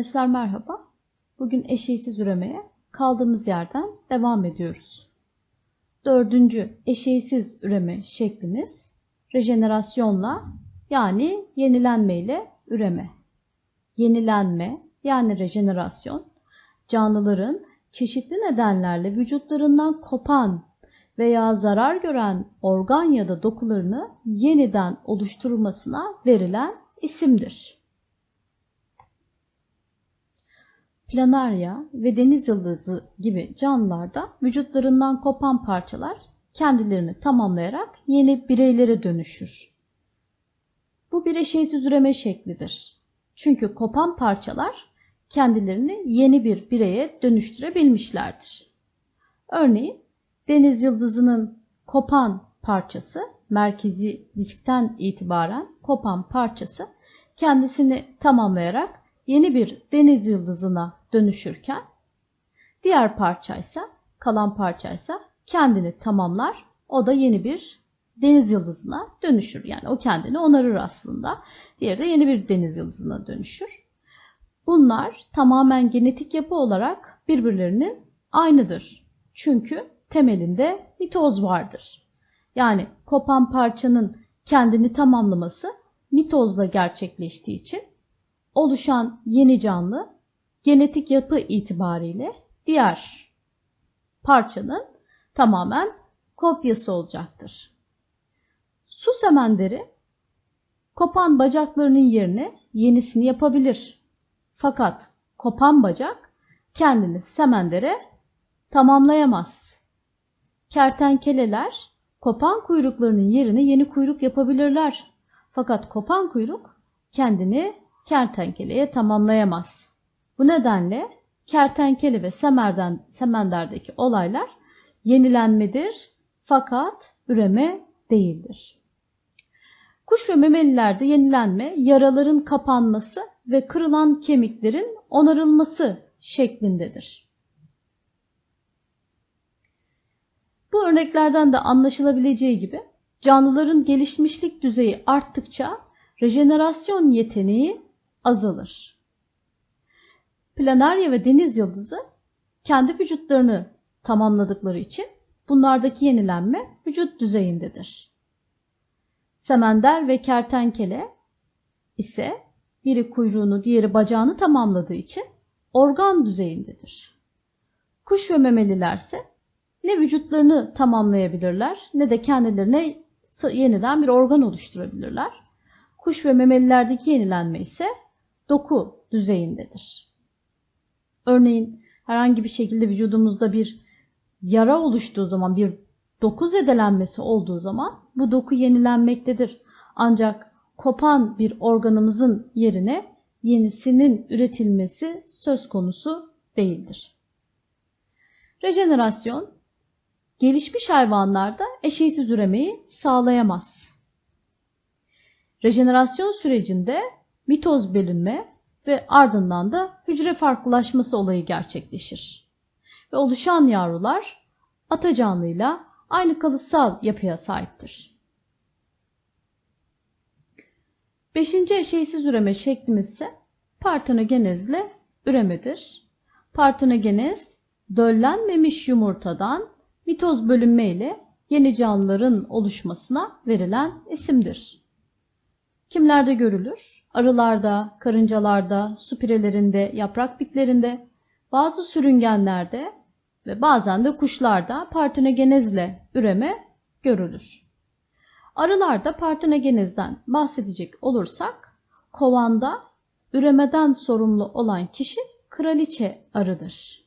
Arkadaşlar merhaba. Bugün eşeğsiz üremeye kaldığımız yerden devam ediyoruz. Dördüncü eşeğsiz üreme şeklimiz rejenerasyonla yani yenilenme ile üreme. Yenilenme yani rejenerasyon canlıların çeşitli nedenlerle vücutlarından kopan veya zarar gören organ ya da dokularını yeniden oluşturulmasına verilen isimdir. Planarya ve deniz yıldızı gibi canlılarda vücutlarından kopan parçalar kendilerini tamamlayarak yeni bireylere dönüşür. Bu bir eşeğsiz üreme şeklidir. Çünkü kopan parçalar kendilerini yeni bir bireye dönüştürebilmişlerdir. Örneğin deniz yıldızının kopan parçası, merkezi diskten itibaren kopan parçası kendisini tamamlayarak yeni bir deniz yıldızına dönüşürken diğer parçaysa, kalan parçaysa kendini tamamlar. O da yeni bir deniz yıldızına dönüşür. Yani o kendini onarır aslında. Diğeri de yeni bir deniz yıldızına dönüşür. Bunlar tamamen genetik yapı olarak birbirlerinin aynıdır. Çünkü temelinde mitoz vardır. Yani kopan parçanın kendini tamamlaması mitozla gerçekleştiği için oluşan yeni canlı genetik yapı itibariyle diğer parçanın tamamen kopyası olacaktır. Su semenderi kopan bacaklarının yerine yenisini yapabilir. Fakat kopan bacak kendini semendere tamamlayamaz. Kertenkeleler kopan kuyruklarının yerine yeni kuyruk yapabilirler. Fakat kopan kuyruk kendini kertenkeleye tamamlayamaz. Bu nedenle kertenkele ve semerden, semenderdeki olaylar yenilenmedir fakat üreme değildir. Kuş ve memelilerde yenilenme yaraların kapanması ve kırılan kemiklerin onarılması şeklindedir. Bu örneklerden de anlaşılabileceği gibi canlıların gelişmişlik düzeyi arttıkça rejenerasyon yeteneği azalır. Planarya ve deniz yıldızı kendi vücutlarını tamamladıkları için bunlardaki yenilenme vücut düzeyindedir. Semender ve kertenkele ise biri kuyruğunu diğeri bacağını tamamladığı için organ düzeyindedir. Kuş ve memelilerse ne vücutlarını tamamlayabilirler ne de kendilerine yeniden bir organ oluşturabilirler. Kuş ve memelilerdeki yenilenme ise doku düzeyindedir. Örneğin herhangi bir şekilde vücudumuzda bir yara oluştuğu zaman, bir doku zedelenmesi olduğu zaman bu doku yenilenmektedir. Ancak kopan bir organımızın yerine yenisinin üretilmesi söz konusu değildir. Rejenerasyon gelişmiş hayvanlarda eşeğsiz üremeyi sağlayamaz. Rejenerasyon sürecinde mitoz bölünme ve ardından da hücre farklılaşması olayı gerçekleşir. Ve oluşan yavrular ata canlıyla aynı kalıtsal yapıya sahiptir. Beşinci eşeğsiz üreme şeklimiz ise partenogenezle üremedir. Partenogenez döllenmemiş yumurtadan mitoz bölünme ile yeni canlıların oluşmasına verilen isimdir. Kimlerde görülür? Arılarda, karıncalarda, su pirelerinde, yaprak bitlerinde, bazı sürüngenlerde ve bazen de kuşlarda partenogenezle üreme görülür. Arılarda partenogenezden bahsedecek olursak, kovanda üremeden sorumlu olan kişi kraliçe arıdır.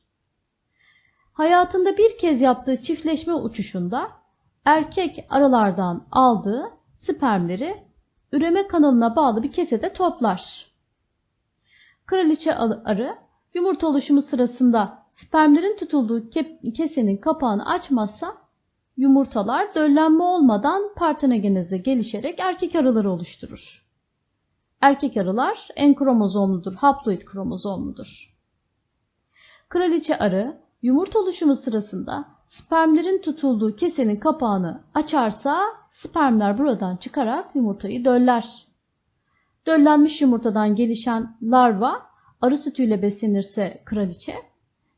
Hayatında bir kez yaptığı çiftleşme uçuşunda erkek arılardan aldığı spermleri üreme kanalına bağlı bir kesede toplar. Kraliçe arı yumurta oluşumu sırasında spermlerin tutulduğu kesenin kapağını açmazsa yumurtalar döllenme olmadan partenogeneze gelişerek erkek arıları oluşturur. Erkek arılar en kromozomludur, haploid kromozomludur. Kraliçe arı yumurta oluşumu sırasında spermlerin tutulduğu kesenin kapağını açarsa spermler buradan çıkarak yumurtayı döller. Döllenmiş yumurtadan gelişen larva arı sütüyle beslenirse kraliçe,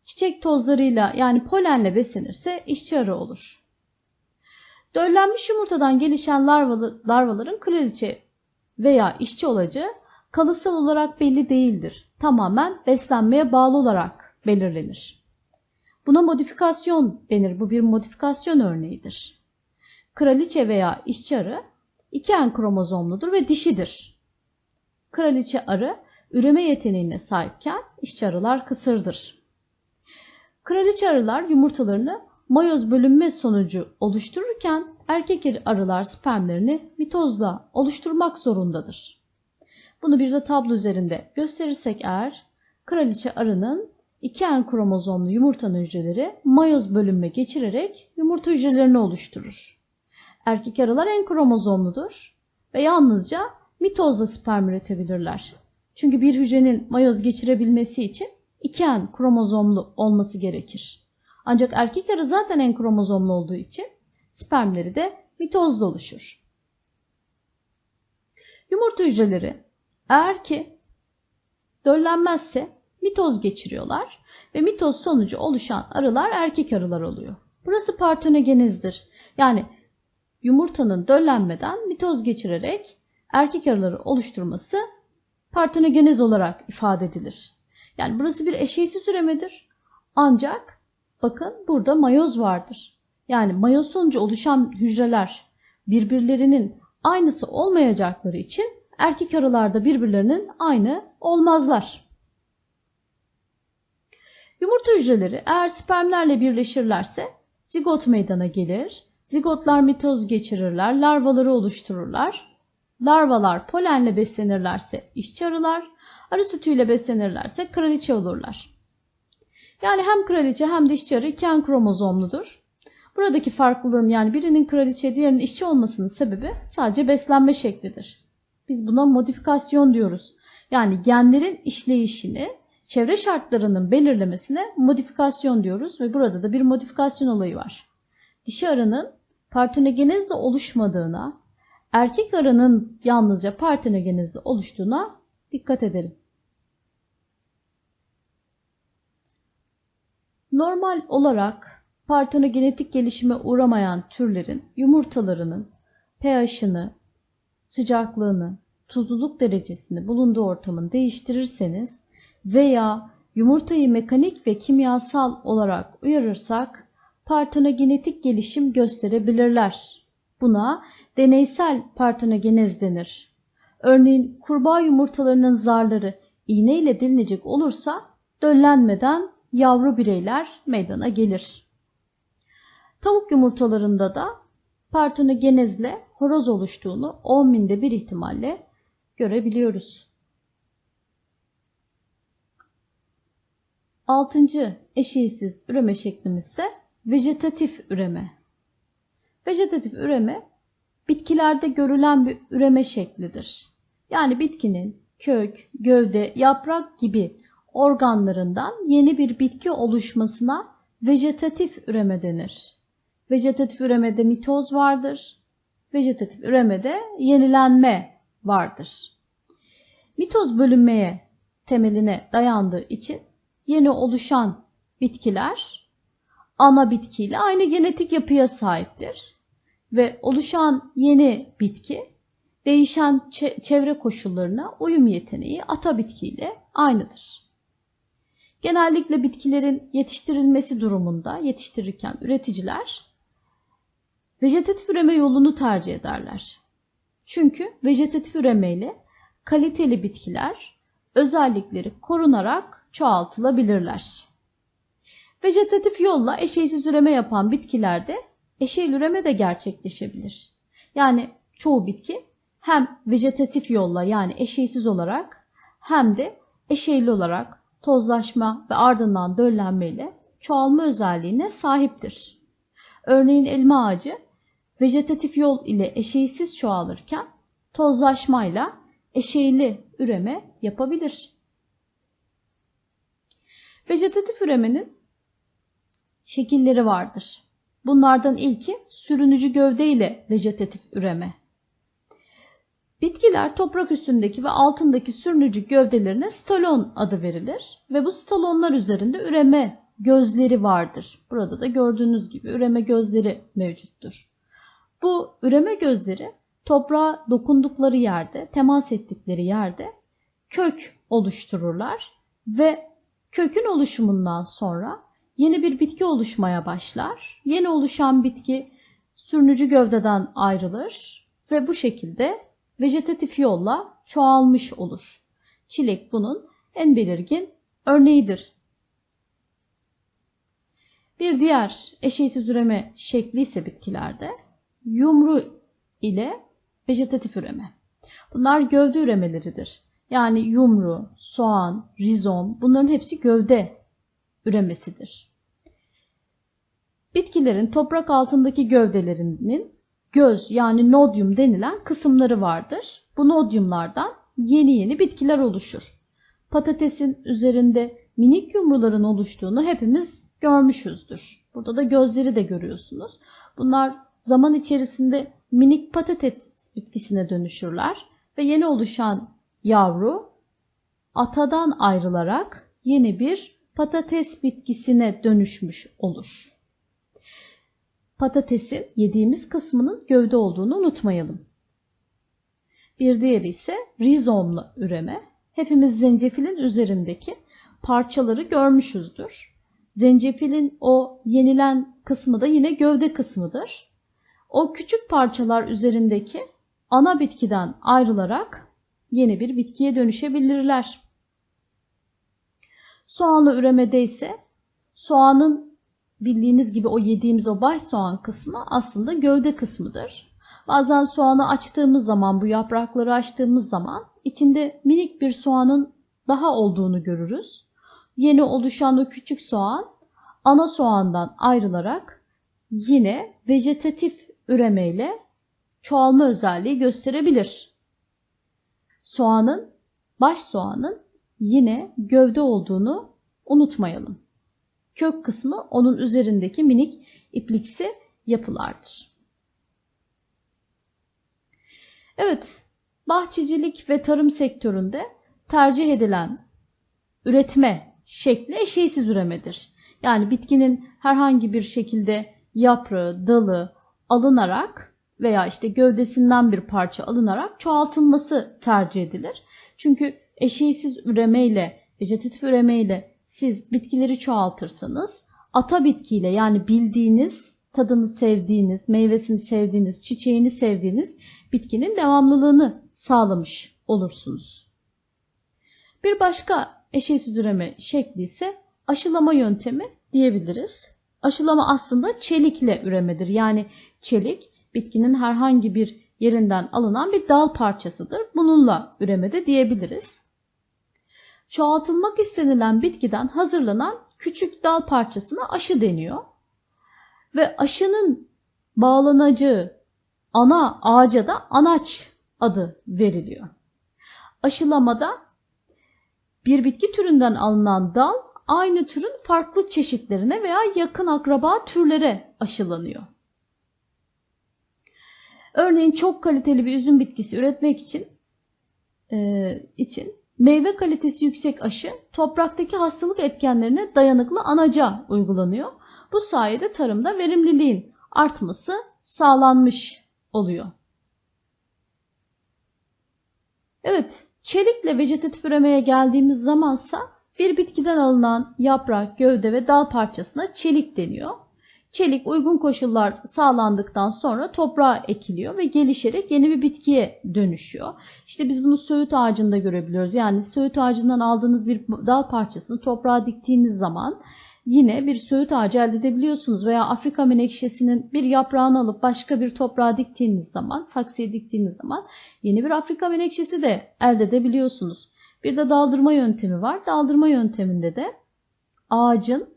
çiçek tozlarıyla yani polenle beslenirse işçi arı olur. Döllenmiş yumurtadan gelişen larvalı, larvaların kraliçe veya işçi olacağı kalıtsal olarak belli değildir. Tamamen beslenmeye bağlı olarak belirlenir. Buna modifikasyon denir. Bu bir modifikasyon örneğidir. Kraliçe veya işçi arı iki en kromozomludur ve dişidir. Kraliçe arı üreme yeteneğine sahipken işçi arılar kısırdır. Kraliçe arılar yumurtalarını mayoz bölünme sonucu oluştururken erkek arılar spermlerini mitozla oluşturmak zorundadır. Bunu bir de tablo üzerinde gösterirsek eğer kraliçe arının iki en kromozomlu yumurtanın hücreleri mayoz bölünme geçirerek yumurta hücrelerini oluşturur. Erkek arılar en kromozomludur ve yalnızca mitozla sperm üretebilirler. Çünkü bir hücrenin mayoz geçirebilmesi için iki en kromozomlu olması gerekir. Ancak erkek arı zaten en kromozomlu olduğu için spermleri de mitozla oluşur. Yumurta hücreleri eğer ki döllenmezse mitoz geçiriyorlar ve mitoz sonucu oluşan arılar erkek arılar oluyor. Burası partonogenezdir. Yani yumurtanın döllenmeden mitoz geçirerek erkek arıları oluşturması partonogenez olarak ifade edilir. Yani burası bir eşeysiz üremedir. Ancak bakın burada mayoz vardır. Yani mayoz sonucu oluşan hücreler birbirlerinin aynısı olmayacakları için erkek arılarda birbirlerinin aynı olmazlar. Yumurta hücreleri eğer spermlerle birleşirlerse zigot meydana gelir. Zigotlar mitoz geçirirler, larvaları oluştururlar. Larvalar polenle beslenirlerse işçi arılar, arı sütüyle beslenirlerse kraliçe olurlar. Yani hem kraliçe hem de işçi arı iken kromozomludur. Buradaki farklılığın yani birinin kraliçe diğerinin işçi olmasının sebebi sadece beslenme şeklidir. Biz buna modifikasyon diyoruz. Yani genlerin işleyişini çevre şartlarının belirlemesine modifikasyon diyoruz ve burada da bir modifikasyon olayı var. Dişi arının partenogenezle oluşmadığına, erkek arının yalnızca partenogenezle oluştuğuna dikkat edelim. Normal olarak partenogenetik gelişime uğramayan türlerin yumurtalarının pH'ını, sıcaklığını, tuzluluk derecesini bulunduğu ortamın değiştirirseniz veya yumurtayı mekanik ve kimyasal olarak uyarırsak partenogenetik gelişim gösterebilirler. Buna deneysel partenogenez denir. Örneğin kurbağa yumurtalarının zarları iğne ile delinecek olursa döllenmeden yavru bireyler meydana gelir. Tavuk yumurtalarında da partenogenezle horoz oluştuğunu 10 binde bir ihtimalle görebiliyoruz. Altıncı eşeğsiz üreme şeklimiz ise vejetatif üreme. Vejetatif üreme bitkilerde görülen bir üreme şeklidir. Yani bitkinin kök, gövde, yaprak gibi organlarından yeni bir bitki oluşmasına vejetatif üreme denir. Vejetatif üremede mitoz vardır. Vejetatif üremede yenilenme vardır. Mitoz bölünmeye temeline dayandığı için yeni oluşan bitkiler ana bitkiyle aynı genetik yapıya sahiptir. Ve oluşan yeni bitki değişen çevre koşullarına uyum yeteneği ata bitkiyle aynıdır. Genellikle bitkilerin yetiştirilmesi durumunda yetiştirirken üreticiler vejetatif üreme yolunu tercih ederler. Çünkü vejetatif üremeyle kaliteli bitkiler özellikleri korunarak çoğaltılabilirler. Vejetatif yolla eşeysiz üreme yapan bitkilerde eşeyli üreme de gerçekleşebilir. Yani çoğu bitki hem vejetatif yolla yani eşeysiz olarak hem de eşeyli olarak tozlaşma ve ardından döllenmeyle çoğalma özelliğine sahiptir. Örneğin elma ağacı vejetatif yol ile eşeğsiz çoğalırken tozlaşmayla eşeğli üreme yapabilir. Vejetatif üremenin şekilleri vardır. Bunlardan ilki sürünücü gövde ile vejetatif üreme. Bitkiler toprak üstündeki ve altındaki sürünücü gövdelerine stalon adı verilir ve bu stalonlar üzerinde üreme gözleri vardır. Burada da gördüğünüz gibi üreme gözleri mevcuttur. Bu üreme gözleri toprağa dokundukları yerde, temas ettikleri yerde kök oluştururlar ve kökün oluşumundan sonra yeni bir bitki oluşmaya başlar. Yeni oluşan bitki sürünücü gövdeden ayrılır ve bu şekilde vejetatif yolla çoğalmış olur. Çilek bunun en belirgin örneğidir. Bir diğer eşeğsiz üreme şekli ise bitkilerde yumru ile vejetatif üreme. Bunlar gövde üremeleridir. Yani yumru, soğan, rizom bunların hepsi gövde üremesidir. Bitkilerin toprak altındaki gövdelerinin göz yani nodyum denilen kısımları vardır. Bu nodyumlardan yeni yeni bitkiler oluşur. Patatesin üzerinde minik yumruların oluştuğunu hepimiz görmüşüzdür. Burada da gözleri de görüyorsunuz. Bunlar zaman içerisinde minik patates bitkisine dönüşürler ve yeni oluşan yavru atadan ayrılarak yeni bir patates bitkisine dönüşmüş olur. Patatesin yediğimiz kısmının gövde olduğunu unutmayalım. Bir diğeri ise rizomlu üreme. Hepimiz zencefilin üzerindeki parçaları görmüşüzdür. Zencefilin o yenilen kısmı da yine gövde kısmıdır. O küçük parçalar üzerindeki ana bitkiden ayrılarak yeni bir bitkiye dönüşebilirler. Soğanlı üremede ise soğanın bildiğiniz gibi o yediğimiz o baş soğan kısmı aslında gövde kısmıdır. Bazen soğanı açtığımız zaman bu yaprakları açtığımız zaman içinde minik bir soğanın daha olduğunu görürüz. Yeni oluşan o küçük soğan ana soğandan ayrılarak yine vejetatif üremeyle çoğalma özelliği gösterebilir. Soğanın, baş soğanın yine gövde olduğunu unutmayalım. Kök kısmı onun üzerindeki minik ipliksi yapılardır. Evet, bahçecilik ve tarım sektöründe tercih edilen üretme şekli eşeğsiz üremedir. Yani bitkinin herhangi bir şekilde yaprağı, dalı alınarak veya işte gövdesinden bir parça alınarak çoğaltılması tercih edilir. Çünkü eşeğsiz üremeyle, vejetatif üremeyle siz bitkileri çoğaltırsanız ata bitkiyle yani bildiğiniz, tadını sevdiğiniz, meyvesini sevdiğiniz, çiçeğini sevdiğiniz bitkinin devamlılığını sağlamış olursunuz. Bir başka eşeğsiz üreme şekli ise aşılama yöntemi diyebiliriz. Aşılama aslında çelikle üremedir. Yani çelik bitkinin herhangi bir yerinden alınan bir dal parçasıdır. Bununla üremede diyebiliriz. Çoğaltılmak istenilen bitkiden hazırlanan küçük dal parçasına aşı deniyor. Ve aşının bağlanacağı ana ağaca da anaç adı veriliyor. Aşılamada bir bitki türünden alınan dal aynı türün farklı çeşitlerine veya yakın akraba türlere aşılanıyor. Örneğin çok kaliteli bir üzüm bitkisi üretmek için e, için meyve kalitesi yüksek aşı topraktaki hastalık etkenlerine dayanıklı anaca uygulanıyor. Bu sayede tarımda verimliliğin artması sağlanmış oluyor. Evet, çelikle vejetatif üremeye geldiğimiz zamansa bir bitkiden alınan yaprak, gövde ve dal parçasına çelik deniyor. Çelik uygun koşullar sağlandıktan sonra toprağa ekiliyor ve gelişerek yeni bir bitkiye dönüşüyor. İşte biz bunu söğüt ağacında görebiliyoruz. Yani söğüt ağacından aldığınız bir dal parçasını toprağa diktiğiniz zaman yine bir söğüt ağacı elde edebiliyorsunuz. Veya Afrika menekşesinin bir yaprağını alıp başka bir toprağa diktiğiniz zaman, saksıya diktiğiniz zaman yeni bir Afrika menekşesi de elde edebiliyorsunuz. Bir de daldırma yöntemi var. Daldırma yönteminde de ağacın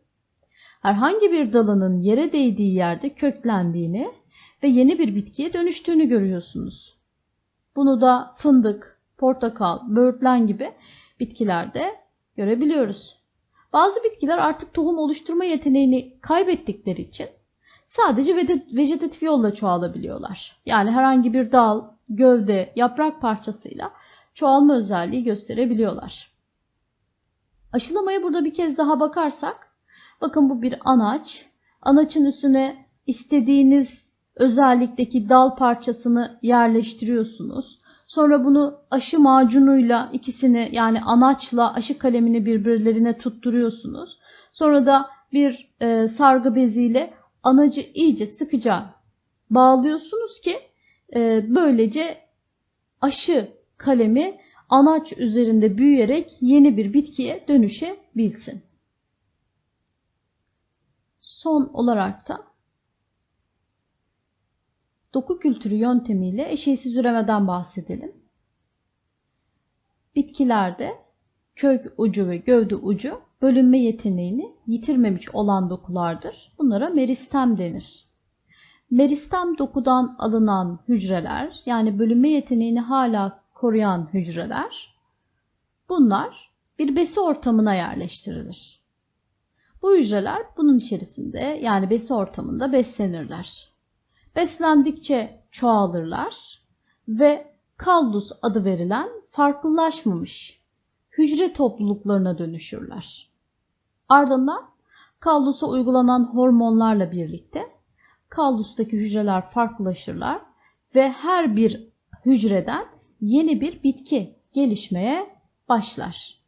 herhangi bir dalının yere değdiği yerde köklendiğini ve yeni bir bitkiye dönüştüğünü görüyorsunuz. Bunu da fındık, portakal, böğürtlen gibi bitkilerde görebiliyoruz. Bazı bitkiler artık tohum oluşturma yeteneğini kaybettikleri için sadece vejetatif yolla çoğalabiliyorlar. Yani herhangi bir dal gövde, yaprak parçasıyla çoğalma özelliği gösterebiliyorlar. Aşılamaya burada bir kez daha bakarsak, bakın bu bir anaç. Anaçın üstüne istediğiniz özellikteki dal parçasını yerleştiriyorsunuz. Sonra bunu aşı macunuyla ikisini yani anaçla aşı kalemini birbirlerine tutturuyorsunuz. Sonra da bir e, sargı beziyle anacı iyice sıkıca bağlıyorsunuz ki e, böylece aşı kalemi anaç üzerinde büyüyerek yeni bir bitkiye dönüşebilsin. Son olarak da doku kültürü yöntemiyle eşeğsiz üremeden bahsedelim. Bitkilerde kök ucu ve gövde ucu bölünme yeteneğini yitirmemiş olan dokulardır. Bunlara meristem denir. Meristem dokudan alınan hücreler yani bölünme yeteneğini hala koruyan hücreler bunlar bir besi ortamına yerleştirilir. Bu hücreler bunun içerisinde yani besi ortamında beslenirler. Beslendikçe çoğalırlar ve kallus adı verilen farklılaşmamış hücre topluluklarına dönüşürler. Ardından kallusa uygulanan hormonlarla birlikte kallustaki hücreler farklılaşırlar ve her bir hücreden yeni bir bitki gelişmeye başlar.